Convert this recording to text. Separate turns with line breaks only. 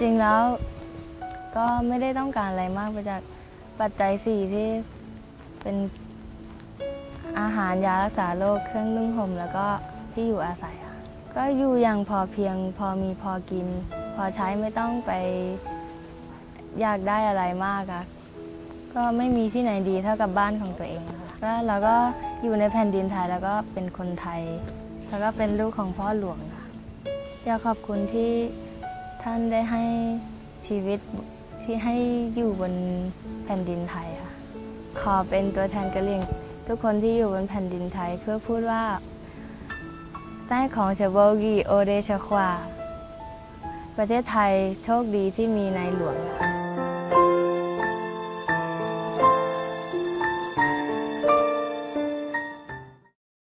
จริงแล้วก็ไม่ได้ต้องการอะไรมากไปจากปัจจัยสี่ที่เป็นอาหารยารักษาโรคเครื่องนุ่งห่มแล้วก็ที่อยู่อาศัยค่ะก็อยู่อย่างพอเพียงพอมีพอกิน พอใช้ไม่ต้องไปอยากได้อะไรมากค่ะก็ไม่มีที่ไหนดีเท่ากับบ้านของตัวเองค่ะก็เราก็อยู่ในแผ่นดินไทยแล้วก็เป็นคนไทย แล้วก็เป็นลูกของพ่อหลวงค่ะอยากขอบคุณที่ ท่านได้ให้ชีวิตที่ให้อยู่บนแผ่นดินไทยค่ะ ขอเป็นตัวแทนกะเหรี่ยง ทุกคนที่อยู่บนแผ่นดินไทยเพื่อพูดว่าใต้ของเชโบกีโอเดชควา ประเทศไทยโชคดีที่มีนายหลวงค่ะ